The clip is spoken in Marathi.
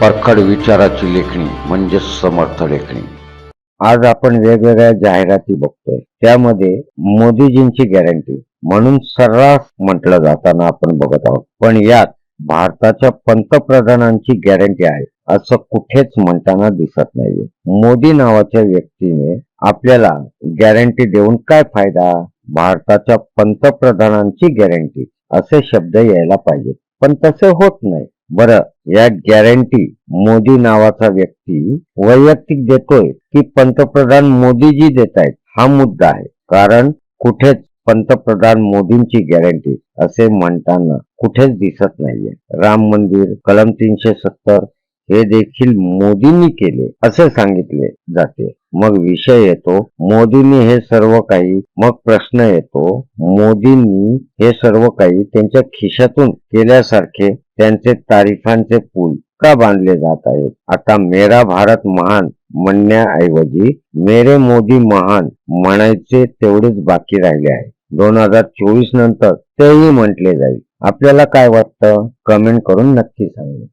परखड विचाराची लेखणी म्हणजे समर्थ लेखणी. आज आपण वेगवेगळ्या जाहिराती बघतोय. त्यामध्ये मोदीजींची गॅरंटी म्हणून सर्रास म्हटलं जाताना आपण बघत आहोत. पण यात भारताच्या पंतप्रधानांची गॅरंटी आहे असं कुठेच म्हणताना दिसत नाहीये. मोदी नावाच्या व्यक्तीने आपल्याला गॅरंटी देऊन काय फायदा? भारताच्या पंतप्रधानांची गॅरंटी असे शब्द यायला पाहिजे पण तसे होत नाही. बरं या गॅरंटी मोदी नावाचा व्यक्ती वैयक्तिक देतोय की पंतप्रधान मोदीजी देत आहेत हा मुद्दा आहे. कारण कुठेच पंतप्रधान मोदींची गॅरंटी असे म्हणताना कुठेच दिसत नाहीये. राम मंदिर कलम तीनशे सत्तर हे देखील मोदींनी केले असे सांगितले जाते. मग विषय येतो मोदींनी हे सर्व काही मग प्रश्न येतो मोदींनी हे सर्व काही त्यांच्या खिशातून केल्यासारखे त्यांचे तारीफांचे पूल का बांधले जात आहेत? आता मेरा भारत महान म्हणण्याऐवजी मेरे मोदी महान म्हणायचे तेवढेच बाकी राहिले आहे. दोन हजार चोवीस नंतर तेही म्हटले जाईल. आपल्याला काय वाटतं? कमेंट करून नक्की सांगा.